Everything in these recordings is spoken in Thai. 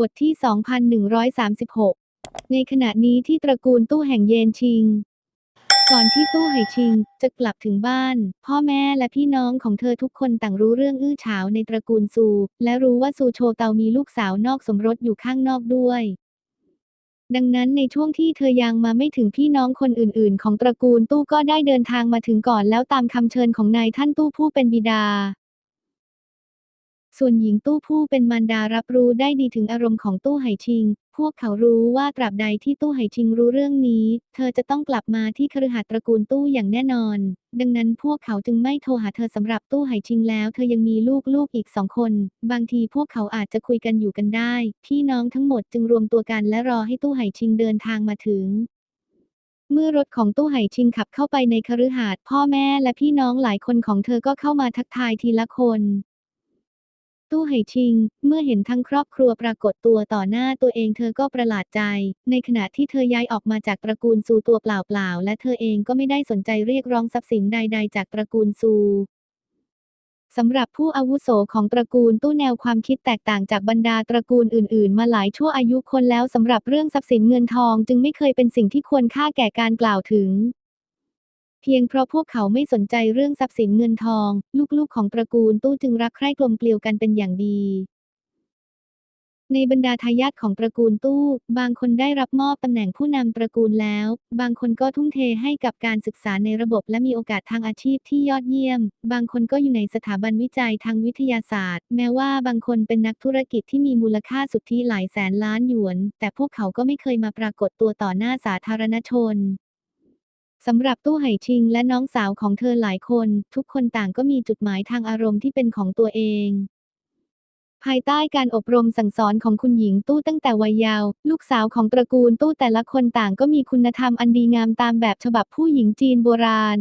บทที่ 2136 ในขณะนี้ที่ตระกูลตู้แห่งเยนชิง ก่อนที่ตู้ไหชิงจะกลับถึงบ้าน พ่อแม่และพี่น้องของเธอทุกคนต่างรู้เรื่องอื้อฉาวในตระกูลซู และรู้ว่าซูโชเตามีลูกสาวนอกสมรสอยู่ข้างนอกด้วย ดังนั้นในช่วงที่เธอยังมาไม่ถึงพี่น้องคนอื่นๆ ของตระกูลตู้ก็ได้เดินทางมาถึงก่อนแล้วตามคำเชิญของนายท่านตู้ผู้เป็นบิดา ส่วนหญิงตู้ผู้เป็นมารดารับรู้ได้ดีถึงอารมณ์ของตู้ไหชิง พวกเขารู้ว่าตราบใดที่ตู้ไหชิงรู้เรื่องนี้ เธอจะต้องกลับมาที่คฤหาสน์ตระกูลตู้อย่างแน่นอน ดังนั้นพวกเขาจึงไม่โทรหาเธอสำหรับตู้ไหชิงแล้ว เธอยังมีลูกลูกอีกสองคน บางทีพวกเขาอาจจะคุยกันอยู่กันได้ พี่น้องทั้งหมดจึงรวมตัวกันและรอให้ตู้ไหชิงเดินทางมาถึงเมื่อรถของตู้ไหชิงขับเข้าไปในคฤหาสน์พ่อแม่และพี่น้องหลายคนของเธอก็เข้ามาทักทายทีละคน ตู้ไหชิง เมื่อเห็นทั้งครอบครัวปรากฏตัวต่อหน้าตัวเองเธอก็ประหลาดใจ ในขณะที่เธอย้ายออกมาจากตระกูลซูตัวเปล่าๆ และเธอเองก็ไม่ได้สนใจเรียกร้องทรัพย์สินใด ๆ จากตระกูลซูสำหรับผู้อาวุโสของตระกูลตู้แนวความคิดแตกต่างจากบรรดาตระกูลอื่นๆ มาหลายชั่วอายุคนแล้วสำหรับเรื่องทรัพย์สินเงินทองจึงไม่เคยเป็นสิ่งที่ควรค่าแก่การกล่าวถึง เพียงเพราะพวกเขาไม่สนใจเรื่องทรัพย์สินเงินทอง ลูกๆของตระกูลตู้จึงรักใคร่กลมเกลียวกันเป็นอย่างดี ในบรรดาทายาทของตระกูลตู้ บางคนได้รับมอบตำแหน่งผู้นำตระกูลแล้ว บางคนก็ทุ่มเทให้กับการศึกษาในระบบและมีโอกาสทางอาชีพที่ยอดเยี่ยม บางคนก็อยู่ในสถาบันวิจัยทางวิทยาศาสตร์ แม้ว่าบางคนเป็นนักธุรกิจที่มีมูลค่าสุทธิหลายแสนล้านหยวน แต่พวกเขาก็ไม่เคยมาปรากฏตัวต่อหน้าสาธารณชน สำหรับตู้ไหชิงและน้องสาวของเธอหลายคน ทุกคนต่างก็มีจุดหมายทางอารมณ์ที่เป็นของตัวเอง ภายใต้การอบรมสั่งสอนของคุณหญิงตู้ตั้งแต่วัยเยาว์ลูกสาวของตระกูลตู้แต่ละคนต่างก็มีคุณธรรมอันดีงามตามแบบฉบับผู้หญิงจีนโบราณ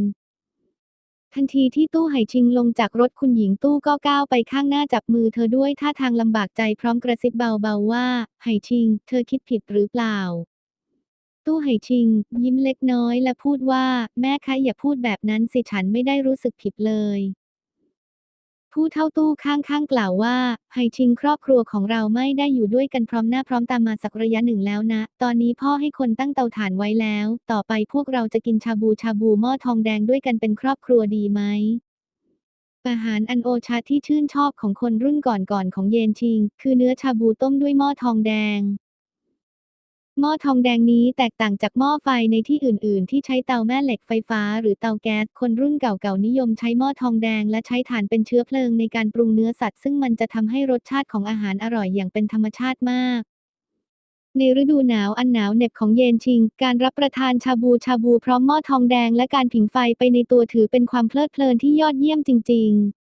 ทันทีที่ตู้ไหชิงลงจากรถคุณหญิงตู้ก็ก้าวไปข้างหน้าจับมือเธอด้วยท่าทางลำบากใจพร้อมกระซิบเบาๆว่า ไหชิง เธอคิดผิดหรือเปล่า ตู้ไหชิง ยิ้มเล็กน้อยและพูดว่า แม่คะอย่าพูดแบบนั้นสิฉันไม่ได้รู้สึกผิดเลยผู้เท่าตู้ข้างๆกล่าวว่าไหชิงครอบครัวของเราไม่ได้อยู่ด้วยกันพร้อมหน้าพร้อมตามาสักระยะหนึ่งแล้วนะ ตอนนี้พ่อให้คนตั้งเตาถ่านไว้แล้ว ต่อไปพวกเราจะกินชาบูชาบูหม้อทองแดงด้วยกันเป็นครอบครัวดีไหมอาหารอันโอชาที่ชื่นชอบของคนรุ่นก่อนๆของเยนชิง คือเนื้อชาบูต้มด้วยหม้อทองแดง หม้อทองแดงนี้แตกต่างจากหม้อไฟในที่อื่น ๆ ที่ใช้เตาแม่เหล็กไฟฟ้าหรือเตาแก๊ส คนรุ่นเก่าๆนิยมใช้หม้อทองแดงและใช้ถ่านเป็นเชื้อเพลิงในการปรุงเนื้อสัตว์ ซึ่งมันจะทำให้รสชาติของอาหารอร่อยอย่างเป็นธรรมชาติมาก ในฤดูหนาวอันหนาวเหน็บของเยนชิง การรับประทานชาบูชาบูพร้อมหม้อทองแดงและการผิงไฟไปในตัวถือเป็นความเพลิดเพลินที่ยอดเยี่ยมจริง ๆ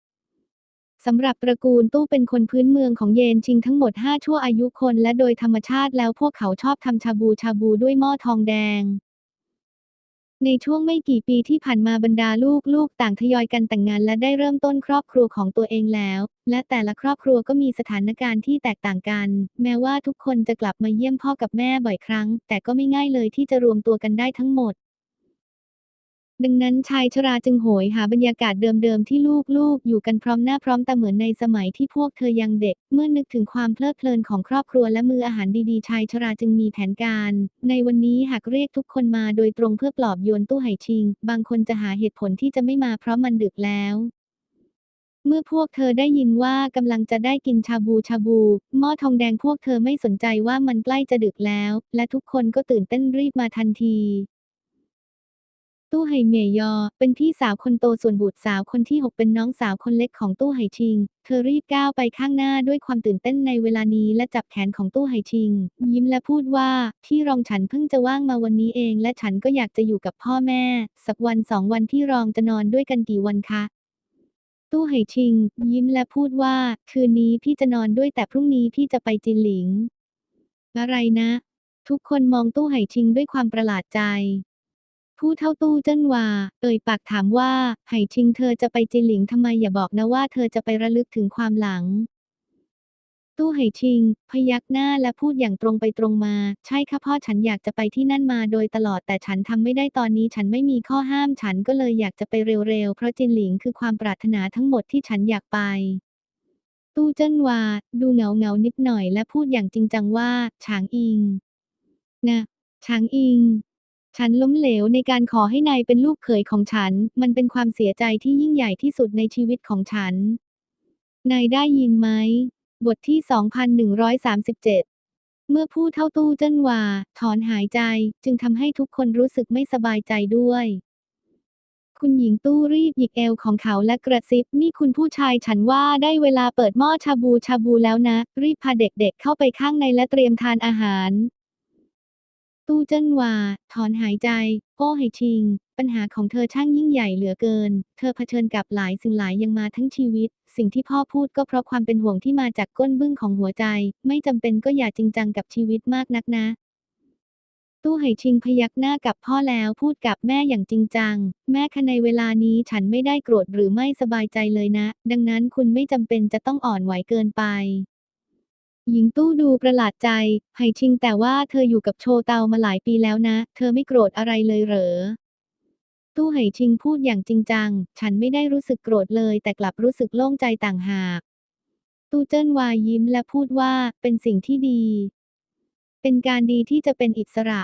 สำหรับตระกูลตู้เป็นคนพื้นเมืองของเยนชิงทั้งหมด 5 ชั่วอายุคนและโดยธรรมชาติแล้วพวกเขาชอบทำชาบูชาบูด้วยหม้อทองแดง ในช่วงไม่กี่ปีที่ผ่านมาบรรดาลูกๆ ต่างทยอยกันแต่งงานและได้เริ่มต้นครอบครัวของตัวเองแล้ว และแต่ละครอบครัวก็มีสถานการณ์ที่แตกต่างกัน แม้ว่าทุกคนจะกลับมาเยี่ยมพ่อกับแม่บ่อยครั้ง แต่ก็ไม่ง่ายเลยที่จะรวมตัวกันได้ทั้งหมด ดังนั้นชายชราจึงโหยหาบรรยากาศเดิมๆที่ลูกๆ อยู่กันพร้อมหน้าพร้อมตาเหมือนในสมัยที่พวกเธอยังเด็ก เมื่อนึกถึงความเพลิดเพลินของครอบครัวและมืออาหารดีๆ ชายชราจึงมีแผนการ ในวันนี้หากเรียกทุกคนมาโดยตรงเพื่อปลอบโยนตู้ไหชิง บางคนจะหาเหตุผลที่จะไม่มาเพราะมันดึกแล้วเมื่อพวกเธอได้ยินว่ากำลังจะได้กินชาบูชาบู หม้อทองแดงพวกเธอไม่สนใจว่ามันใกล้จะดึกแล้ว และทุกคนก็ตื่นเต้นรีบมาทันที ตู้ไหเมยยอ เป็นพี่สาวคนโตส่วนบุตรสาวคนที่ 6 เป็นน้องสาวคนเล็กของตู้ไหชิง เธอรีบก้าวไปข้างหน้าด้วยความตื่นเต้นในเวลานี้และจับแขนของตู้ไหชิง ยิ้มและพูดว่าพี่รองฉันเพิ่งจะว่างมาวันนี้เอง และฉันก็อยากจะอยู่กับพ่อแม่ สักวันสองวันพี่รองจะนอนด้วยกันกี่วันคะตู้ไหชิง ยิ้มและพูดว่า คืนนี้พี่จะนอนด้วยแต่พรุ่งนี้พี่จะไปจินหลิง อะไรนะ ทุกคนมองตู้ไหชิงด้วยความประหลาดใจ ผู้เท่าตู้เจิ้นหวา เอ่ยปากถามว่าไห่ชิงเธอจะไปจินหลิงทำไมอย่าบอกนะว่าเธอจะไประลึกถึงความหลัง ตู้ไห่ชิง พยักหน้าและพูดอย่างตรงไปตรงมา ใช่ค่ะพ่อฉันอยากจะไปที่นั่นมาโดยตลอดแต่ฉันทำไม่ได้ตอนนี้ฉันไม่มีข้อห้ามฉันก็เลยอยากจะไปเร็วๆ เพราะจินหลิงคือความปรารถนาทั้งหมดที่ฉันอยากไปตู้เจิ้นวา ดูเหงาเหงานิดหน่อยและพูดอย่างจริงจังว่าฉางอิง นะฉางอิง ฉันล้มเหลวในการขอให้นายเป็นลูกเขยของฉัน มันเป็นความเสียใจที่ยิ่งใหญ่ที่สุดในชีวิตของฉัน นายได้ยินไหม บทที่ 2137 เมื่อผู้เท่าตู้เจิ้นหวา ถอนหายใจจึงทำให้ทุกคนรู้สึกไม่สบายใจด้วย คุณหญิงตู้รีบหยิกเอวของเขาและกระซิบ นี่คุณผู้ชายฉันว่าได้เวลาเปิดหม้อชาบูชาบูแล้วนะ รีบพาเด็กๆเข้าไปข้างในและเตรียมทานอาหาร ตู้เจิ้นหวา ถอนหายใจ โอ้ไหชิง ปัญหาของเธอช่างยิ่งใหญ่เหลือเกิน เธอเผชิญกับหลายสิ่งหลายอย่างมาทั้งชีวิต สิ่งที่พ่อพูดก็เพราะความเป็นห่วงที่มาจากก้นบึ้งของหัวใจ ไม่จำเป็นก็อย่าจริงจังกับชีวิตมากนักนะตู้ไหชิงพยักหน้ากับพ่อแล้วพูดกับแม่อย่างจริงจัง แม่คะในเวลานี้ฉันไม่ได้โกรธหรือไม่สบายใจเลยนะ ดังนั้นคุณไม่จำเป็นจะต้องอ่อนไหวเกินไป หญิงตู้ดูประหลาดใจไห่ชิงแต่ว่าเธออยู่กับโชเตามาหลายปีแล้วนะ เธอไม่โกรธอะไรเลยเหรอ ตู้ไห่ชิงพูดอย่างจริงจัง ฉันไม่ได้รู้สึกโกรธเลย แต่กลับรู้สึกโล่งใจต่างหาก ตู้เจิ้นวายิ้มและพูดว่าเป็นสิ่งที่ดี เป็นการดีที่จะเป็นอิสระ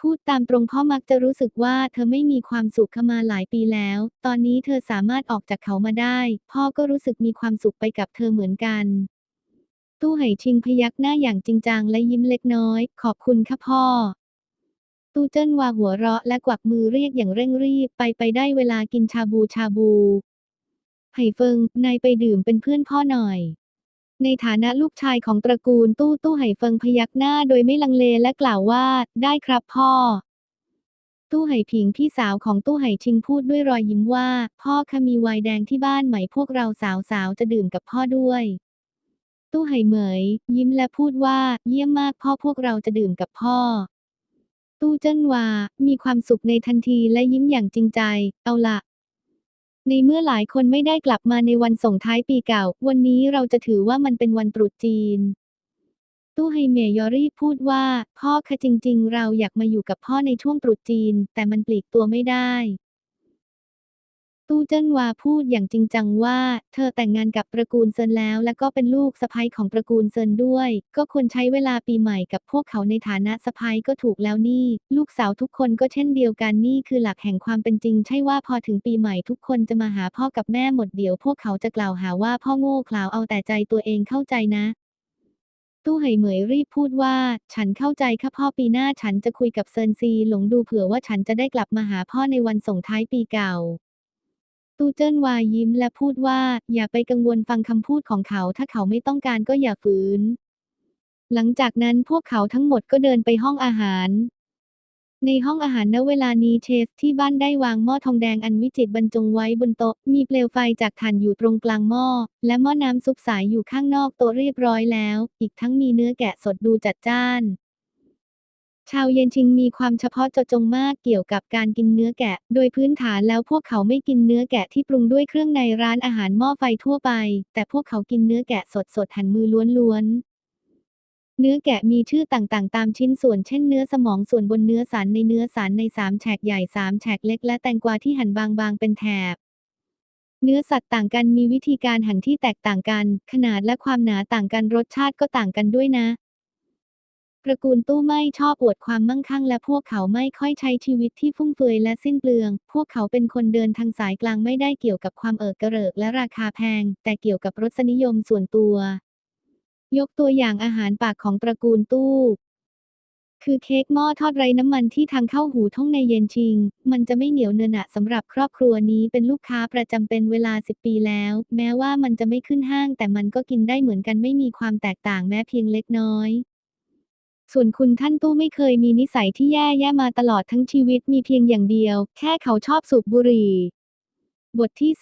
พูดตามตรงพ่อมักจะรู้สึกว่าเธอไม่มีความสุขมาหลายปีแล้ว ตอนนี้เธอสามารถออกจากเขามาได้ พ่อก็รู้สึกมีความสุขไปกับเธอเหมือนกัน ตู้ไหชิงพยักหน้าอย่างจริงจังและยิ้มเล็กน้อย ขอบคุณค่ะพ่อ ตู้เจิ้นวาหัวเราะและกวักมือเรียกอย่างเร่งรีบไปไปได้เวลากินชาบูชาบูไห่เฟิงนายไปดื่มเป็นเพื่อนพ่อหน่อย ในฐานะลูกชายของตระกูลตู้ตู้ไห่เฟิงพยักหน้าโดยไม่ลังเลและกล่าวว่า ได้ครับพ่อ ตู้ไห่ผิงพี่สาวของตู้ไห่ชิงพูดด้วยรอยยิ้มว่า พ่อคะมีไวน์แดงที่บ้านไหมพวกเราสาวๆจะดื่มกับพ่อด้วย ตู้ไห่เหมย ยิ้มและพูดว่า เยี่ยมมากพ่อพวกเราจะดื่มกับพ่อ ตู้เจิ้นวา มีความสุขในทันทีและยิ้มอย่างจริงใจ เอาละในเมื่อหลายคนไม่ได้กลับมาในวันส่งท้ายปีเก่า วันนี้เราจะถือว่ามันเป็นวันตรุษจีน ตู้ไฮเมยอรี่พูดว่า พ่อคะจริง ๆ เราอยากมาอยู่กับพ่อในช่วงตรุษจีน แต่มันปลีกตัวไม่ได้ ตู้เจิ้นวาพูดอย่างจริงจังว่า เธอแต่งงานกับตระกูลเซินแล้ว และก็เป็นลูกสะใภ้ของตระกูลเซินด้วย ก็ควรใช้เวลาปีใหม่กับพวกเขาในฐานะสะใภ้ก็ถูกแล้วนี่ ลูกสาวทุกคนก็เช่นเดียวกันนี่คือหลักแห่งความเป็นจริง ใช่ว่าพอถึงปีใหม่ทุกคนจะมาหาพ่อกับแม่หมดเดี๋ยว พวกเขาจะกล่าวหาว่าพ่อโง่เขลาเอาแต่ใจตัวเองเข้าใจนะตู้ไหเหมยรีบพูดว่า ฉันเข้าใจค่ะพ่อปีหน้าฉันจะคุยกับเซินซีหลงดูเผื่อว่าฉันจะได้กลับมาหาพ่อในวันส่งท้ายปีเก่า ตูเจิ้นวายยิ้มและพูดว่าอย่าไปกังวลฟังคำพูดของเขา ถ้าเขาไม่ต้องการก็อย่าฝืน หลังจากนั้นพวกเขาทั้งหมดก็เดินไปห้องอาหาร ในห้องอาหารณเวลานี้เชฟที่บ้านได้วางหม้อทองแดงอันวิจิตรบรรจงไว้บนโต๊ะ มีเปลวไฟจากถ่านอยู่ตรงกลางหม้อ และหม้อน้ำซุปสายอยู่ข้างนอกโต๊ะเรียบร้อยแล้ว อีกทั้งมีเนื้อแกะสดดูจัดจ้าน ชาวเยนชิงมีความเฉพาะเจาะจงมากเกี่ยวกับการกินเนื้อแกะ โดยพื้นฐานแล้วพวกเขาไม่กินเนื้อแกะที่ปรุงด้วยเครื่องในร้านอาหารหม้อไฟทั่วไป แต่พวกเขากินเนื้อแกะสดๆหั่นมือล้วนๆ เนื้อแกะมีชื่อต่างๆ ตามชิ้นส่วนเช่นเนื้อสมองส่วนบนเนื้อสันในเนื้อสันในสามแฉกใหญ่สามแฉกเล็กและแตงกวาที่หั่นบางๆ เป็นแถบเนื้อสัตว์ต่างกันมีวิธีการหั่นที่แตกต่างกัน ขนาดและความหนาต่างกันรสชาติก็ต่างกันด้วยนะ ระกูลตู้ไม่ชอบอวดความมั่งคั่งและพวกเขาไม่ค่อยใช้ชีวิตที่ฟุ่มเฟือยและสิ้นเปลือง พวกเขาเป็นคนเดินทางสายกลางไม่ได้เกี่ยวกับความเอิกกระเริกและราคาแพง แต่เกี่ยวกับรสนิยมส่วนตัว ยกตัวอย่างอาหารปากของตระกูลตู้ คือเค้กหม้อทอดไร้น้ำมันที่ทางเข้าหูท่องในเย็นชิง มันจะไม่เหนียวเนอหนะสำหรับครอบครัวนี้เป็นลูกค้าประจำเป็นเวลา 10 ปีแล้ว แม้ว่ามันจะไม่ขึ้นห้างแต่มันก็กินได้เหมือนกันไม่มีความแตกต่างแม้เพียงเล็กน้อย ส่วนคุณท่านตู้ไม่เคยมีนิสัยที่แย่แย่มาตลอดทั้งชีวิตมีเพียงอย่างเดียว แค่เขาชอบสูบบุหรี่ บทที่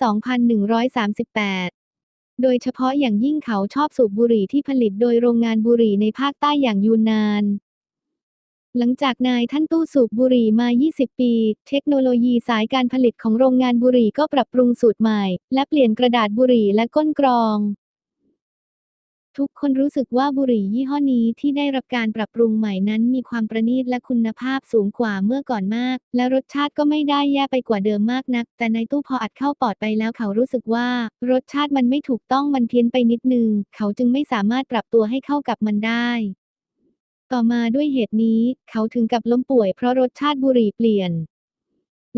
2138 โดยเฉพาะอย่างยิ่งเขาชอบสูบบุหรี่ที่ผลิตโดยโรงงานบุหรี่ในภาคใต้อย่างยูนนานหลังจากนายท่านตู้สูบบุหรี่มา 20 ปี เทคโนโลยีสายการผลิตของโรงงานบุหรี่ก็ปรับปรุงสูตรใหม่ และเปลี่ยนกระดาษบุหรี่และก้นกรอง ทุกคนรู้สึกว่าบุหรี่ยี่ห้อนี้ที่ได้รับการปรับปรุงใหม่นั้นมีความประณีตและคุณภาพสูงกว่าเมื่อก่อนมาก และรสชาติก็ไม่ได้แย่ไปกว่าเดิมมากนัก แต่ในตู้พออัดเข้าปอดไปแล้วเขารู้สึกว่า รสชาติมันไม่ถูกต้องมันเพี้ยนไปนิดนึง เขาจึงไม่สามารถปรับตัวให้เข้ากับมันได้ต่อมาด้วยเหตุนี้ เขาถึงกับล้มป่วยเพราะรสชาติบุหรี่เปลี่ยน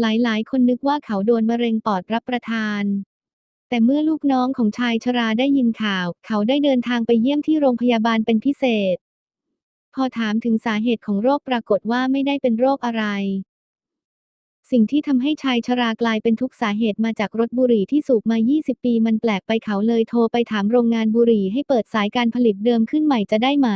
หลายๆ คนนึกว่าเขาโดนมะเร็งปอดรับประทาน แต่เมื่อลูกน้องของชายชราได้ยินข่าว เขาได้เดินทางไปเยี่ยมที่โรงพยาบาลเป็นพิเศษ พอถามถึงสาเหตุของโรคปรากฏว่าไม่ได้เป็นโรคอะไร สิ่งที่ทำให้ชายชรากลายเป็นทุกสาเหตุมาจากรถบุหรี่ที่สูบมา 20 ปีมันแปลกไปเขาเลยโทรไปถามโรงงานบุหรี่ให้เปิดสายการผลิตเดิมขึ้นใหม่จะได้ไหม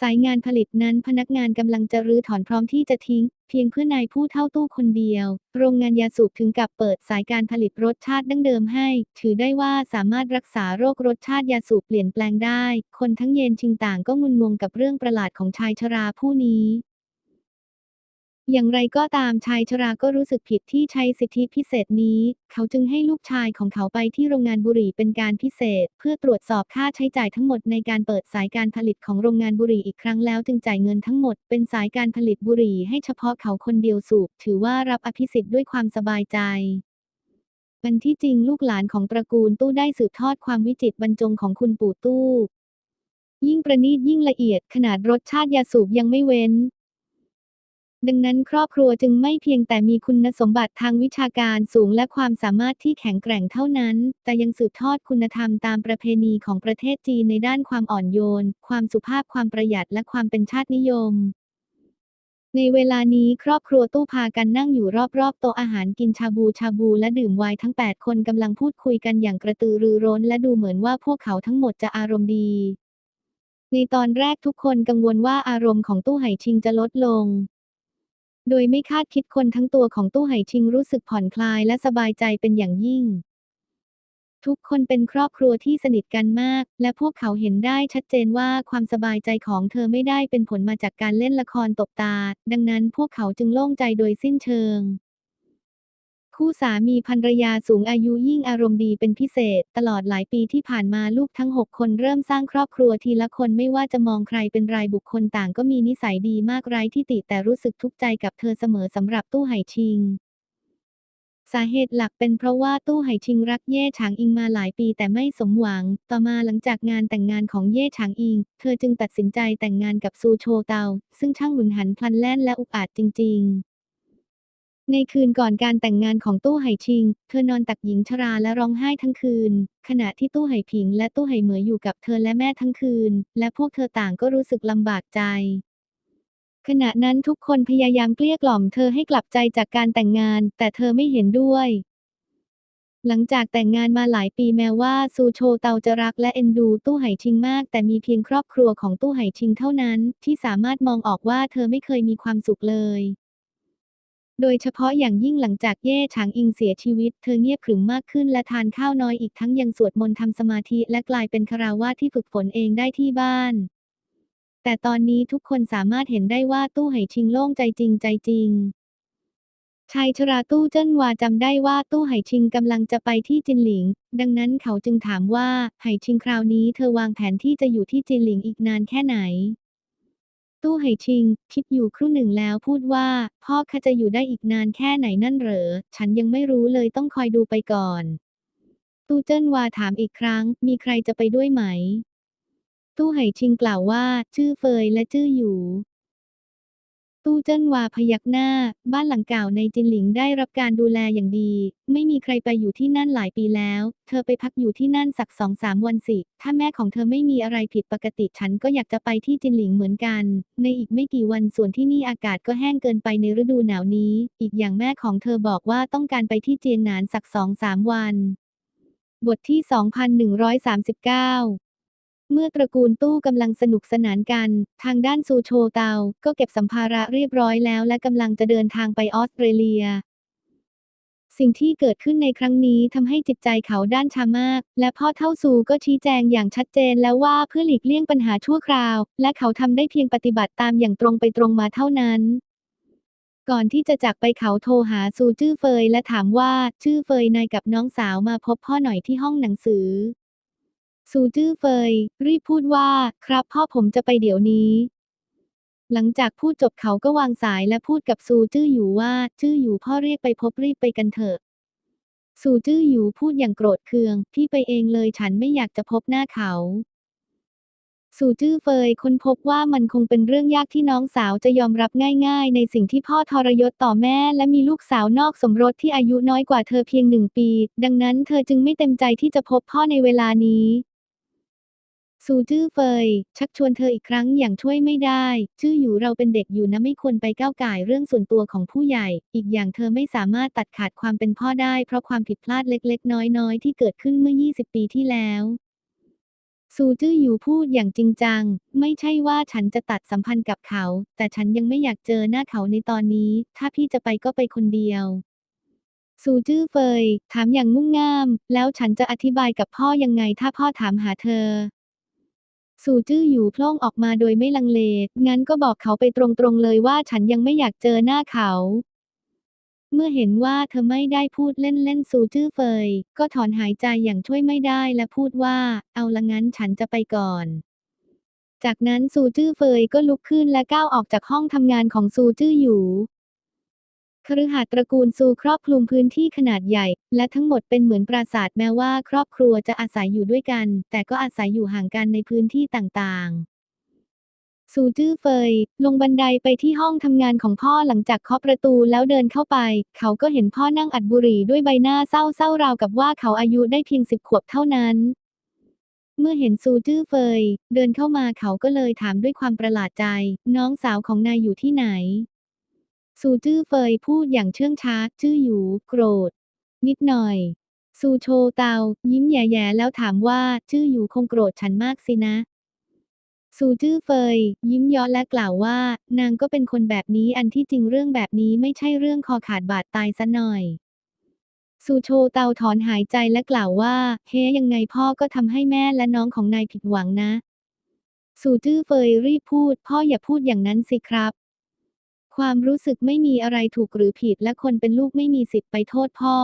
สายงานผลิตนั้นพนักงานกำลังจะรื้อถอนพร้อมที่จะทิ้ง เพียงเพื่อนายผู้เท่าตู้คนเดียว โรงงานยาสูบถึงกับเปิดสายการผลิตรสชาติดั้งเดิมให้ ถือได้ว่าสามารถรักษาโรครสชาติยาสูบเปลี่ยนแปลงได้ คนทั้งเย็นชิงต่างก็งุนงงกับเรื่องประหลาดของชายชราผู้นี้ อย่างไรก็ตามชายชราก็รู้สึกผิดที่ใช้สิทธิพิเศษนี้ เขาจึงให้ลูกชายของเขาไปที่โรงงานบุหรี่เป็นการพิเศษ เพื่อตรวจสอบค่าใช้จ่ายทั้งหมดในการเปิดสายการผลิตของโรงงานบุหรี่อีกครั้งแล้วจึงจ่ายเงินทั้งหมดเป็นสายการผลิตบุหรี่ให้เฉพาะเขาคนเดียวสูบ ถือว่ารับอภิสิทธิ์ด้วยความสบายใจมันที่จริงลูกหลานของตระกูลตู้ได้สืบทอดความวิจิตรบรรจงของคุณปู่ตู้ ยิ่งประณีตยิ่งละเอียดขนาดรสชาติยาสูบยังไม่เว้น ดังนั้นครอบครัวจึงไม่เพียงแต่มีคุณสมบัติทางวิชาการสูงและความสามารถที่แข็งแกร่งเท่านั้น แต่ยังสืบทอดคุณธรรมตามประเพณีของประเทศจีนในด้านความอ่อนโยน ความสุภาพความประหยัดและความเป็นชาตินิยม ในเวลานี้ครอบครัวตู้พากันนั่งอยู่รอบๆโต๊ะอาหารกินชาบูชาบูและดื่มไวน์ทั้ง 8 คนกำลังพูดคุยกันอย่างกระตือรือร้น และดูเหมือนว่าพวกเขาทั้งหมดจะอารมณ์ดีในตอนแรกทุกคนกังวลว่าอารมณ์ของตู้ไหชิงจะลดลง โดยไม่คาดคิดคนทั้งตัวของตู้ไหชิงรู้สึกผ่อนคลายและสบายใจเป็นอย่างยิ่ง ทุกคนเป็นครอบครัวที่สนิทกันมาก และพวกเขาเห็นได้ชัดเจนว่าความสบายใจของเธอไม่ได้เป็นผลมาจากการเล่นละครตบตา ดังนั้นพวกเขาจึงโล่งใจโดยสิ้นเชิง คู่สามีภรรยาสูงอายุยิ่งอารมณ์ดีเป็นพิเศษ ตลอดหลายปีที่ผ่านมาลูกทั้ง 6 คนเริ่มสร้างครอบครัวทีละคนไม่ว่าจะมองใครเป็นรายบุคคลต่างก็มีนิสัยดีมากไร้ที่ติแต่รู้สึกทุกข์ใจกับเธอเสมอสำหรับตู้ไหชิงสาเหตุหลักเป็นเพราะว่าตู้ไหชิงรักเย่ฉางอิงมาหลายปีแต่ไม่สมหวัง ต่อมาหลังจากงานแต่งงานของเย่ฉางอิง เธอจึงตัดสินใจแต่งงานกับซูโชเตา ซึ่งช่างหุนหันพลันแล่นและอุกอาจจริง ๆ ในคืนก่อนการแต่งงานของตู้ไหชิง เธอนอนตักหญิงชราและร้องไห้ทั้งคืน ขณะที่ตู้ไหผิงและตู้ไหเหมยอยู่กับเธอและแม่ทั้งคืน และพวกเธอต่างก็รู้สึกลำบากใจ ขณะนั้นทุกคนพยายามเกลี้ยกล่อมเธอให้กลับใจจากการแต่งงาน แต่เธอไม่เห็นด้วย หลังจากแต่งงานมาหลายปีแม้ว่าซูโชเตาจะรักและเอ็นดูตู้ไหชิงมาก แต่มีเพียงครอบครัวของตู้ไหชิงเท่านั้น ที่สามารถมองออกว่าเธอไม่เคยมีความสุขเลย โดยเฉพาะอย่างยิ่งหลังจากเย่ฉางอิงเสียชีวิต เธอเงียบขรึมมากขึ้นและทานข้าวน้อยอีกทั้งยังสวดมนต์ทำสมาธิและกลายเป็นคาราวาสที่ฝึกฝนเองได้ที่บ้าน แต่ตอนนี้ทุกคนสามารถเห็นได้ว่าตู้ไหชิงโล่งใจจริงใจจริงชายชราตู้เจิ้นวาจำได้ว่าตู้ไหชิงกำลังจะไปที่จินหลิง ดังนั้นเขาจึงถามว่าไหชิงคราวนี้เธอวางแผนที่จะอยู่ที่จินหลิงอีกนานแค่ไหน ตู้ไหชิง คิดอยู่ครู่หนึ่งแล้วพูดว่า พ่อข้าจะอยู่ได้อีกนานแค่ไหนนั่นเหรอ ฉันยังไม่รู้เลยต้องคอยดูไปก่อน ตู้เจิ้นวาถามอีกครั้ง มีใครจะไปด้วยไหม ตู้ไหชิงกล่าวว่า ชื่อเฟยและชื่อหยู ตู้เจิ้นวาพยักหน้า บ้านหลังเก่าในจินหลิงได้รับการดูแลอย่างดี ไม่มีใครไปอยู่ที่นั่นหลายปีแล้ว เธอไปพักอยู่ที่นั่นสักสองสามวันสิ ถ้าแม่ของเธอไม่มีอะไรผิดปกติฉันก็อยากจะไปที่จินหลิงเหมือนกัน ในอีกไม่กี่วันส่วนที่นี่อากาศก็แห้งเกินไปในฤดูหนาวนี้ อีกอย่างแม่ของเธอบอกว่าต้องการไปที่เจียงหนานสักสองสามวัน บทที่ 2139 เมื่อตระกูลตู้กำลังสนุกสนานกัน ทางด้านซูโชเตา ก็เก็บสัมภาระเรียบร้อยแล้วและกำลังจะเดินทางไปออสเตรเลีย สิ่งที่เกิดขึ้นในครั้งนี้ทำให้จิตใจเขาด้านชามาก และพ่อเท่าซูก็ชี้แจงอย่างชัดเจนแล้วว่าเพื่อหลีกเลี่ยงปัญหาชั่วคราว และเขาทำได้เพียงปฏิบัติตามอย่างตรงไปตรงมาเท่านั้น ก่อนที่จะจากไปเขาโทรหาซูจื้อเฟยและถามว่า ชื่อเฟยนายกับน้องสาวมาพบพ่อหน่อยที่ห้องหนังสือ ซูจื้อเฟย รีบพูดว่า ครับพ่อผมจะไปเดี๋ยวนี้ หลังจากพูดจบเขาก็วางสายและพูดกับซูจื้ออยู่ว่าจื้ออยู่พ่อเรียกไปพบรีบไปกันเถอะซูจื้ออยู่พูดอย่างโกรธเคือง พี่ไปเองเลยฉันไม่อยากจะพบหน้าเขาซูจื้อเฟยค้นพบว่ามันคงเป็นเรื่องยากที่น้องสาวจะยอมรับง่าย ๆ ในสิ่งที่พ่อทรยศต่อแม่ และมีลูกสาวนอกสมรสที่อายุน้อยกว่าเธอเพียงหนึ่งปี ดังนั้นเธอจึงไม่เต็มใจที่จะพบพ่อในเวลานี้ ซูจื้อเฟย ชักชวนเธออีกครั้งอย่างช่วยไม่ได้จื้ออยู่เราเป็นเด็กอยู่นะไม่ควรไปก้าวก่ายเรื่องส่วนตัวของผู้ใหญ่ อีกอย่างเธอไม่สามารถตัดขาดความเป็นพ่อได้เพราะความผิดพลาดเล็ก ๆ น้อย ๆ ที่เกิดขึ้นเมื่อ 20 ปีที่แล้วซูจื้ออยู่พูดอย่างจริงจัง ไม่ใช่ว่าฉันจะตัดสัมพันธ์กับเขา แต่ฉันยังไม่อยากเจอหน้าเขาในตอนนี้ ถ้าพี่จะไปก็ไปคนเดียวซูจื้อเฟย ถามอย่างงุ่มง่าม แล้วฉันจะอธิบายกับพ่อยังไงถ้าพ่อถามหาเธอ ซูจื้ออยู่โพล่งออกมาโดยไม่ลังเล งั้นก็บอกเขาไปตรงๆเลยว่าฉันยังไม่อยากเจอหน้าเขา เมื่อเห็นว่าเธอไม่ได้พูดเล่นๆซูจื้อเฟย ก็ถอนหายใจอย่างช่วยไม่ได้และพูดว่า เอาละงั้นฉันจะไปก่อน จากนั้นซูจื้อเฟยก็ลุกขึ้นและก้าวออกจากห้องทำงานของซูจื้ออยู่ คฤหาสน์ตระกูลซูครอบคลุมพื้นที่ขนาดใหญ่ และทั้งหมดเป็นเหมือนปราสาทแม้ว่าครอบครัวจะอาศัยอยู่ด้วยกัน แต่ก็อาศัยอยู่ห่างกันในพื้นที่ต่างๆ ซูจื้อเฟย ลงบันไดไปที่ห้องทำงานของพ่อหลังจากเคาะประตูแล้วเดินเข้าไป เขาก็เห็นพ่อนั่งอัดบุหรี่ด้วยใบหน้าเศร้าๆราวกับว่าเขาอายุได้เพียงสิบขวบเท่านั้นเมื่อเห็นซูจื้อเฟย เดินเข้ามาเขาก็เลยถามด้วยความประหลาดใจ น้องสาวของนายอยู่ที่ไหน ซูจื้อเฟยพูดอย่างเชื่องช้า จื้ออยู่โกรธ นิดหน่อย ซูโชเตา ยิ้มแย่ๆแล้วถามว่า จื้ออยู่คงโกรธฉันมากสินะ ซูจื้อเฟย ยิ้มย้อและกล่าวว่า นางก็เป็นคนแบบนี้อันที่จริงเรื่องแบบนี้ไม่ใช่เรื่องคอขาดบาดตายซะหน่อยซูโชเตาถอนหายใจและกล่าวว่า เฮ้ยังไงพ่อก็ทำให้แม่และน้องของนายผิดหวังนะ ซูจื้อเฟยรีบพูด พ่ออย่าพูดอย่างนั้นสิครับ ความรู้สึกไม่มีอะไรถูกหรือผิดและคนเป็นลูกไม่มีสิทธิ์ไปโทษพ่อ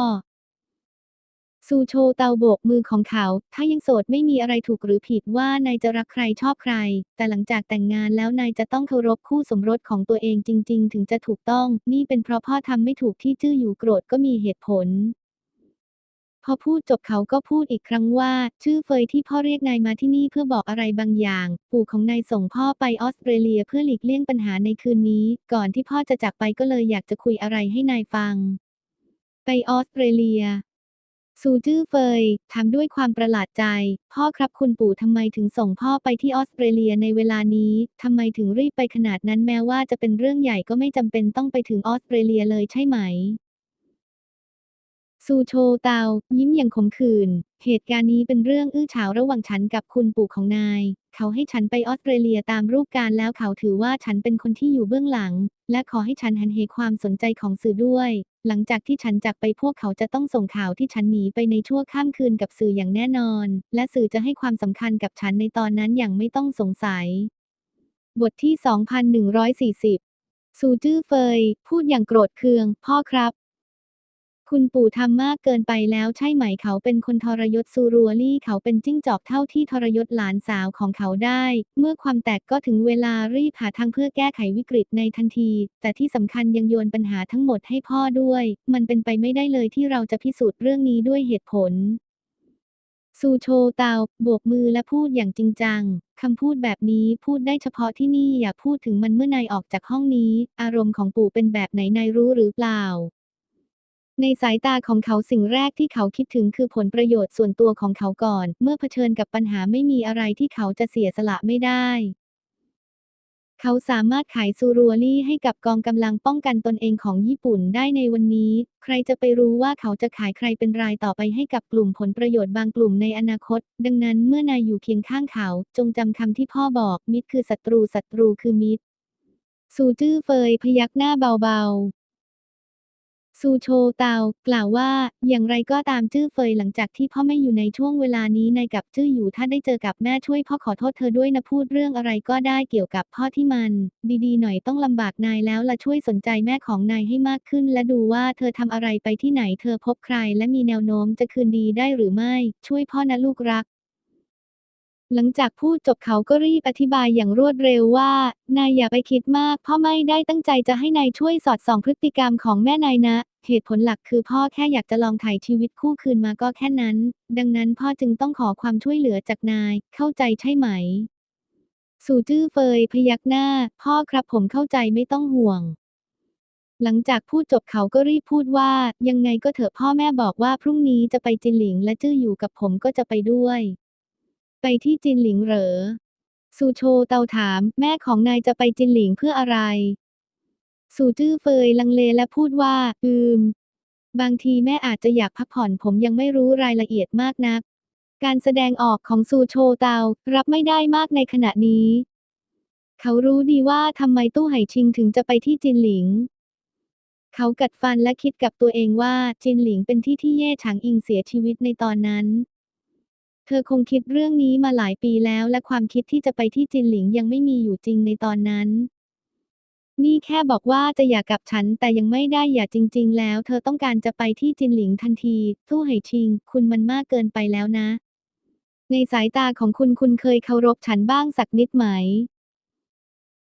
ซูโชเตาโบกมือของเขา ถ้ายังโสดไม่มีอะไรถูกหรือผิดว่านายจะรักใครชอบใคร แต่หลังจากแต่งงานแล้วนายจะต้องเคารพคู่สมรสของตัวเองจริง ๆ ถึงจะถูกต้อง นี่เป็นเพราะพ่อทำไม่ถูกที่จื้ออยู่โกรธก็มีเหตุผล พอพูดจบเขาก็พูดอีกครั้งว่า ชื่อเฟยที่พ่อเรียกนายมาที่นี่เพื่อบอกอะไรบางอย่าง ปู่ของนายส่งพ่อไปออสเตรเลียเพื่อหลีกเลี่ยงปัญหาในคืนนี้ ก่อนที่พ่อจะจากไปก็เลยอยากจะคุยอะไรให้นายฟัง ไปออสเตรเลียซูจื้อเฟยถามด้วยความประหลาดใจ พ่อครับคุณปู่ทำไมถึงส่งพ่อไปที่ออสเตรเลียในเวลานี้ทำไมถึงรีบไปขนาดนั้นแม้ว่าจะเป็นเรื่องใหญ่ก็ไม่จำเป็นต้องไปถึงออสเตรเลียเลยใช่ไหม ซูโชเตา ยิ้มอย่างขมขื่น เหตุการณ์นี้เป็นเรื่องอื้อฉาวระหว่างฉันกับคุณปู่ของนาย เขาให้ฉันไปออสเตรเลียตามรูปการแล้วเขาถือว่าฉันเป็นคนที่อยู่เบื้องหลัง และขอให้ฉันหันเหความสนใจของสื่อด้วย หลังจากที่ฉันจากไปพวกเขาจะต้องส่งข่าวที่ฉันหนีไปในชั่วข้ามคืนกับสื่ออย่างแน่นอน และสื่อจะให้ความสำคัญกับฉันในตอนนั้นอย่างไม่ต้องสงสัย บทที่ 2140ซูจื้อเฟย พูดอย่างโกรธเคือง พ่อครับ คุณปู่ทำมากเกินไปแล้วใช่ไหมเขาเป็นคนทรยศซูรัวลี่เขาเป็นจิ้งจอกเท่าที่ทรยศหลานสาวของเขาได้ เมื่อความแตกก็ถึงเวลารีบหาทางเพื่อแก้ไขวิกฤตในทันที แต่ที่สำคัญยังโยนปัญหาทั้งหมดให้พ่อด้วย มันเป็นไปไม่ได้เลยที่เราจะพิสูจน์เรื่องนี้ด้วยเหตุผลซูโชเตาโบกมือและพูดอย่างจริงจัง คำพูดแบบนี้พูดได้เฉพาะที่นี่อย่าพูดถึงมันเมื่อนายออกจากห้องนี้ อารมณ์ของปู่เป็นแบบไหนนายรู้หรือเปล่า ในสายตาของเขาสิ่งแรกที่เขาคิดถึงคือผลประโยชน์ส่วนตัวของเขาก่อน เมื่อเผชิญกับปัญหาไม่มีอะไรที่เขาจะเสียสละไม่ได้ เขาสามารถขายซูรัวลี่ให้กับกองกำลังป้องกันตนเองของญี่ปุ่นได้ในวันนี้ ใครจะไปรู้ว่าเขาจะขายใครเป็นรายต่อไปให้กับกลุ่มผลประโยชน์บางกลุ่มในอนาคต ดังนั้นเมื่อนายอยู่เคียงข้างเขา จงจำคำที่พ่อบอก มิตรคือศัตรูศัตรูคือมิตร ซูจื้อเฟยพยักหน้าเบาๆ ซูโชเตากล่าวว่า อย่างไรก็ตามจื้อเฟยหลังจากที่พ่อไม่อยู่ในช่วงเวลานี้นายกับจื้ออยู่ถ้าได้เจอกับแม่ช่วยพ่อขอโทษเธอด้วยนะพูดเรื่องอะไรก็ได้เกี่ยวกับพ่อที่มัน ดีๆหน่อยต้องลำบากนายแล้วละช่วยสนใจแม่ของนายให้มากขึ้น และดูว่าเธอทำอะไรไปที่ไหนเธอพบใคร และมีแนวโน้มจะคืนดีได้หรือไม่ ช่วยพ่อนะลูกรัก หลังจากพูดจบเขาก็รีบอธิบายอย่างรวดเร็วว่า นายอย่าไปคิดมาก พ่อไม่ได้ตั้งใจจะให้นายช่วยสอดส่องพฤติกรรมของแม่นายนะ เหตุผลหลักคือพ่อแค่อยากจะลองถ่ายชีวิตคู่คืนมาก็แค่นั้น ดังนั้นพ่อจึงต้องขอความช่วยเหลือจากนาย เข้าใจใช่ไหม สู่จื้อเฟยพยักหน้า พ่อครับผมเข้าใจไม่ต้องห่วงหลังจากพูดจบเขาก็รีบพูดว่า ยังไงก็เถอะพ่อแม่บอกว่าพรุ่งนี้จะไปจินหลิงและจื้ออยู่กับผมก็จะไปด้วย ไปที่จินหลิงเหรอ ซูโชเตาถาม แม่ของนายจะไปจินหลิงเพื่ออะไร ซูจื้อเฟยลังเลและพูดว่า อืม บางทีแม่อาจจะอยากพักผ่อนผมยังไม่รู้รายละเอียดมากนัก การแสดงออกของซูโชเตารับไม่ได้มากในขณะนี้ เขารู้ดีว่าทำไมตู้ไห่ชิงถึงจะไปที่จินหลิงเขากัดฟันและคิดกับตัวเองว่าจินหลิงเป็นที่ที่เย่ฉางอิงเสียชีวิตในตอนนั้น เธอคงคิดเรื่องนี้มาหลายปีแล้ว และความคิดที่จะไปที่จินหลิงยังไม่มีอยู่จริงในตอนนั้น นี่แค่บอกว่าจะอยากกับฉันแต่ยังไม่ได้อยากจริง ๆ แล้ว เธอต้องการจะไปที่จินหลิงทันทีทู่ไห่ชิง คุณมันมากเกินไปแล้วนะ ในสายตาของคุณคุณเคยเคารพฉันบ้างสักนิดไหม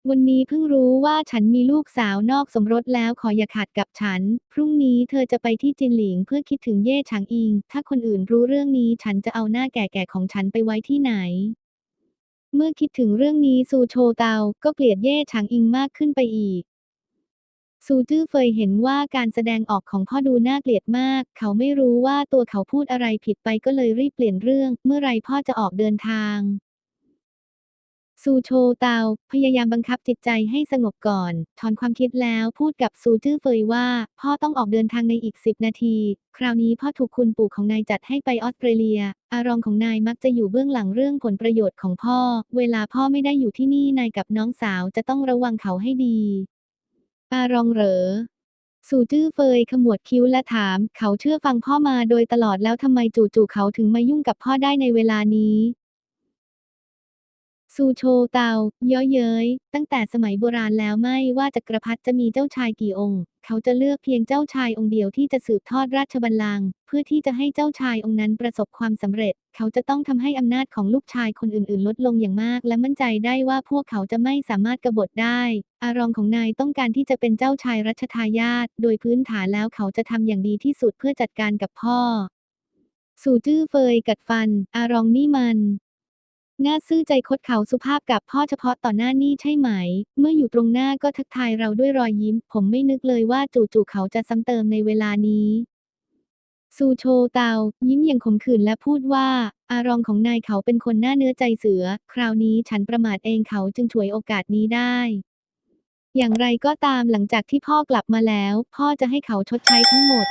วันนี้เพิ่งรู้ว่าฉันมีลูกสาวนอกสมรสแล้วขออย่าขาดกับฉัน พรุ่งนี้เธอจะไปที่จินหลิงเพื่อคิดถึงเย่ฉางอิง ถ้าคนอื่นรู้เรื่องนี้ฉันจะเอาหน้าแก่ๆของฉันไปไว้ที่ไหน เมื่อคิดถึงเรื่องนี้ซูโชเตาก็เกลียดเย่ฉางอิงมากขึ้นไปอีก ซูจื้อเฟยเห็นว่าการแสดงออกของพ่อดูน่าเกลียดมาก เขาไม่รู้ว่าตัวเขาพูดอะไรผิดไปก็เลยรีบเปลี่ยนเรื่อง เมื่อไรพ่อจะออกเดินทาง ซูโชเตา พยายามบังคับจิตใจให้สงบก่อน ถอนความคิดแล้วพูดกับซูจื้อเฟยว่า พ่อต้องออกเดินทางในอีกสิบนาที คราวนี้พ่อถูกคุณปู่ของนายจัดให้ไปออสเตรเลีย อารองของนายมักจะอยู่เบื้องหลังเรื่องผลประโยชน์ของพ่อ เวลาพ่อไม่ได้อยู่ที่นี่นายกับน้องสาวจะต้องระวังเขาให้ดี อารองเหรอสู่จื้อเฟยขมวดคิ้วและถาม เขาเชื่อฟังพ่อมาโดยตลอดแล้วทำไมจู่ๆเขาถึงมายุ่งกับพ่อได้ในเวลานี้ ซูโชเตาเย้อเย้ยตั้งแต่สมัยโบราณแล้วไม่ว่าจักรพรรดิจะมีเจ้าชายกี่องค์ เขาจะเลือกเพียงเจ้าชายองค์เดียวที่จะสืบทอดราชบัลลังก์เพื่อที่จะให้เจ้าชายองค์นั้นประสบความสำเร็จ เขาจะต้องทำให้อำนาจของลูกชายคนอื่นๆ ลดลงอย่างมาก และมั่นใจได้ว่าพวกเขาจะไม่สามารถกบฏได้ อารองของนายต้องการที่จะเป็นเจ้าชายรัชทายาทโดยพื้นฐานแล้วเขาจะทำอย่างดีที่สุดเพื่อจัดการกับพ่อสู่จื้อเฟยกัดฟัน อารองนี่มัน น่าซื่อใจคดเขาสุภาพกับพ่อเฉพาะต่อหน้านี่ใช่ไหม เมื่ออยู่ตรงหน้าก็ทักทายเราด้วยรอยยิ้ม ผมไม่นึกเลยว่าจู่ๆเขาจะซ้ำเติมในเวลานี้ซูโชเตา ยิ้มอย่างขมขื่นและพูดว่า อารองของนายเขาเป็นคนหน้าเนื้อใจเสือ คราวนี้ฉันประมาทเองเขาจึงฉวยโอกาสนี้ได้ อย่างไรก็ตามหลังจากที่พ่อกลับมาแล้ว พ่อจะให้เขาชดใช้ทั้งหมด